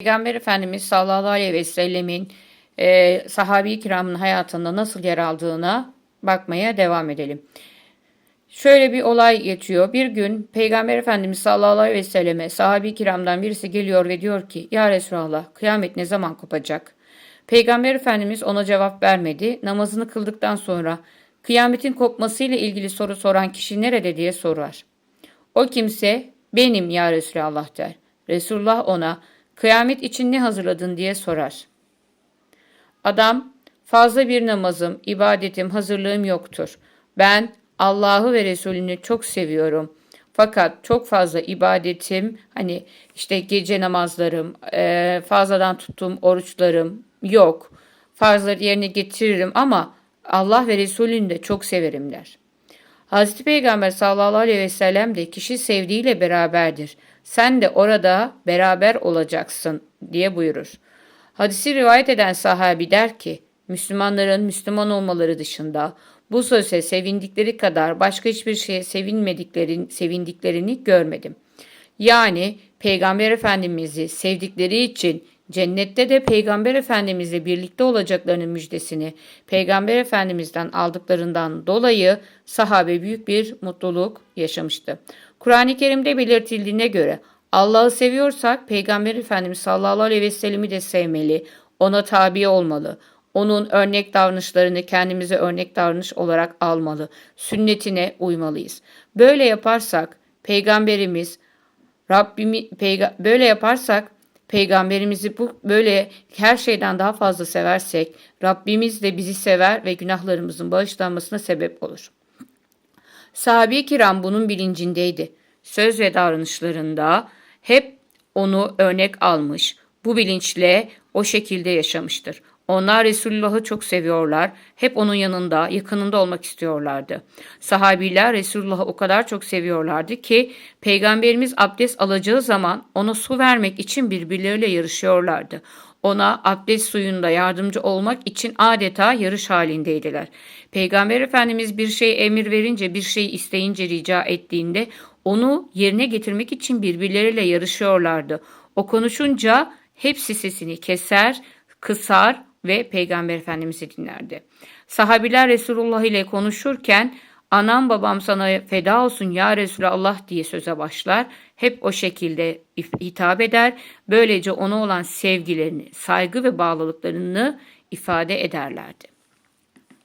Peygamber Efendimiz sallallahu aleyhi ve sellemin e, sahabi kiramın hayatında nasıl yer aldığına bakmaya devam edelim. Şöyle bir olay geçiyor. Bir gün Peygamber Efendimiz sallallahu aleyhi ve selleme sahabi kiramdan birisi geliyor ve diyor ki Ya Resulallah kıyamet ne zaman kopacak? Peygamber Efendimiz ona cevap vermedi. Namazını kıldıktan sonra kıyametin kopmasıyla ilgili soru soran kişi nerede diye sorar. O kimse benim ya Resulallah der. Resulullah ona kıyamet için ne hazırladın diye sorar. Adam fazla bir namazım, ibadetim, hazırlığım yoktur. Ben Allah'ı ve Resulünü çok seviyorum. Fakat çok fazla ibadetim, hani işte gece namazlarım, eee, fazladan tuttuğum oruçlarım yok. Fazlaları yerine getiririm ama Allah ve Resulünü de çok severim der. Hazreti Peygamber sallallahu aleyhi ve sellem de kişi sevdiğiyle beraberdir. Sen de orada beraber olacaksın diye buyurur. Hadisi rivayet eden sahabi der ki, Müslümanların Müslüman olmaları dışında bu söze sevindikleri kadar başka hiçbir şeye sevinmediklerini, sevindiklerini görmedim. Yani Peygamber Efendimiz'i sevdikleri için cennette de Peygamber Efendimizle birlikte olacaklarının müjdesini Peygamber Efendimiz'den aldıklarından dolayı sahabe büyük bir mutluluk yaşamıştı. Kur'an-ı Kerim'de belirtildiğine göre Allah'ı seviyorsak Peygamber Efendimiz sallallahu aleyhi ve sellemi de sevmeli, ona tabi olmalı. Onun örnek davranışlarını kendimize örnek davranış olarak almalı. Sünnetine uymalıyız. Böyle yaparsak peygamberimiz Rabbimi peyga, böyle yaparsak peygamberimizi bu böyle her şeyden daha fazla seversek Rabbimiz de bizi sever ve günahlarımızın bağışlanmasına sebep olur. Sahabe-i kiram bunun bilincindeydi. Söz ve davranışlarında hep onu örnek almış. Bu bilinçle o şekilde yaşamıştır. Onlar Resulullah'ı çok seviyorlar. Hep onun yanında, yakınında olmak istiyorlardı. Sahabiler Resulullah'ı o kadar çok seviyorlardı ki Peygamberimiz abdest alacağı zaman ona su vermek için birbirleriyle yarışıyorlardı. Ona abdest suyunda yardımcı olmak için adeta yarış halindeydiler. Peygamber Efendimiz bir şey emir verince, bir şey isteyince, rica ettiğinde onu yerine getirmek için birbirleriyle yarışıyorlardı. O konuşunca hepsi sesini keser, kısar ve Peygamber Efendimiz'i dinlerdi. Sahabiler Resulullah ile konuşurken anam babam sana feda olsun ya Resulallah diye söze başlar. Hep o şekilde hitap eder. Böylece ona olan sevgilerini, saygı ve bağlılıklarını ifade ederlerdi.